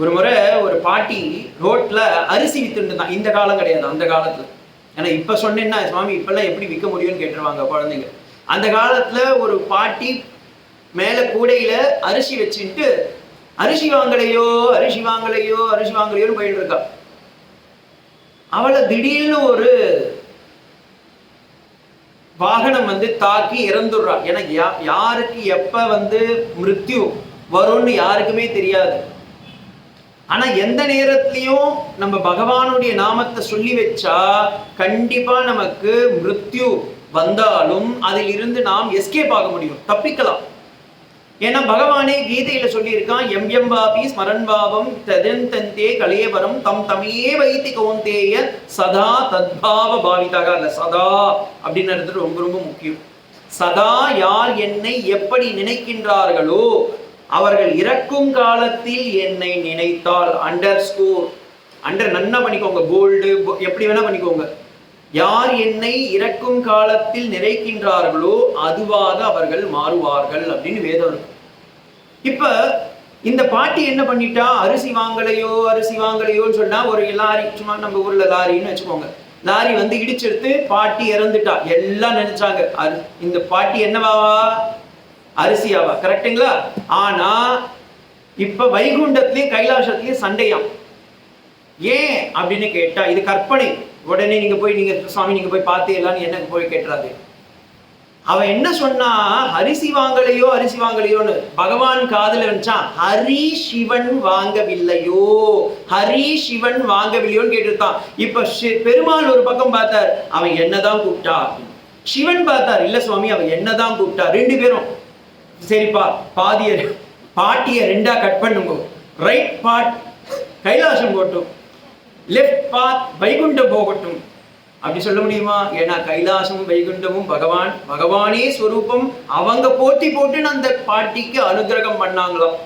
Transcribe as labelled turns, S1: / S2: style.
S1: ஒரு முறை ஒரு பாட்டி ரோட்ல அரிசி வித்துட்டு தான் இந்த காலம் கிடையாது அந்த காலத்துல. ஏன்னா இப்ப சொன்னேன்னா சுவாமி இப்பெல்லாம் எப்படி விற்க முடியும்னு கேட்டுருவாங்க குழந்தைங்க. அந்த காலத்துல ஒரு பாட்டி மேல கூடையில அரிசி வச்சுட்டு அரிசி வாங்கலையோ அரிசி வாங்கலையோ அரிசி வாங்கலையோன்னு போயிட்டு இருக்கா. அவளை திடீர்னு ஒரு வாகனம் வந்து தாக்கி இறந்துடுறா. ஏன்னா யா யாருக்கு எப்ப வந்து மிருத்யு வரும்னு யாருக்குமே தெரியாது. ஆனா எந்த நேரத்திலையும் நம்ம பகவானுடைய நாமத்தை சொல்லி வச்சா கண்டிப்பா நமக்கு மிருத்யு வந்தாலும் அதில் இருந்து நாம் எஸ்கேப் ஆக முடியும். தப்பிக்கலாம். ஏன்னா பகவானே கீதையில சொல்லியிருக்கான் எம் எம் பாபி ஸ்மரன் பாவம் ததன் தந்தே தம் தமையே வைத்தி கௌந்தேய சதா தத்பாவ பாவிதாக அல்ல சதா அப்படின்றது ரொம்ப ரொம்ப முக்கியம். சதா யார் என்னை எப்படி நினைக்கின்றார்களோ அவர்கள் இறக்கும் காலத்தில் என்னை நினைத்தால் அண்டர் ஸ்கோர் அண்டர் நன்னா பண்ணிக்கோங்க போல்டு எப்படி வேணா பண்ணிக்கோங்க. யார் என்னை இறக்கும் காலத்தில் நிறைக்கின்றார்களோ அதுவாக அவர்கள் மாறுவார்கள் அப்படின்னு வேதம் இருக்கும் இப்ப இந்த பாட்டி என்ன பண்ணிட்டா? அரிசி வாங்கலையோ அரிசி வாங்கலையோன்னு சொன்னா ஒரு லாரி சும்மா நம்ம ஊர்ல லாரின்னு வச்சுக்கோங்க. லாரி வந்து இடிச்செடுத்து பாட்டி இறந்துட்டா. எல்லாம் நினைச்சாங்க. இந்த பாட்டி என்னவாவா அரிசியாவா கரெக்டுங்களா ஆனா இப்ப வைகுண்டத்திலையும் கைலாசத்திலையும் சண்டையாம். ஏன் அப்படின்னு கேட்டா இது கற்பனை. உடனே நீங்க போய் நீங்க சுவாமி நீங்க போய் பார்த்தீங்களான்னு என்ன போய் கேட்டுறாது அவன் என்ன சொன்னா அரிசி வாங்கலையோ அரிசி வாங்கலையோன்னு பகவான் காதல நினைச்சான் ஹரி சிவன் வாங்கவில்லையோ? ஹரி சிவன் வாங்கவில்லையோன்னு கேட்டுருத்தான் இப்ப ஷி- பெருமாள் ஒரு பக்கம் பார்த்தார் அவன் என்னதான் கூப்பிட்டா? சிவன் பார்த்தார் இல்ல சுவாமி அவன் என்னதான் கூப்பிட்டா? ரெண்டு பேரும் சரிப்பா பாதிய பாட்டிய ரெண்டா கட் பண்ணுங்க. ரைட் பார்ட் கைலாசம் போட்டும் லெஃப்ட் பார்ட் வைகுண்டம் போகட்டும். அப்படி சொல்ல முடியுமா? ஏன்னா கைலாசமும் வைகுண்டமும் பகவான் பகவானே ஸ்வரூபம் அவங்க போட்டி போட்டுன்னு அந்த பாட்டிக்கு அனுகிரகம் பண்ணாங்களாம்.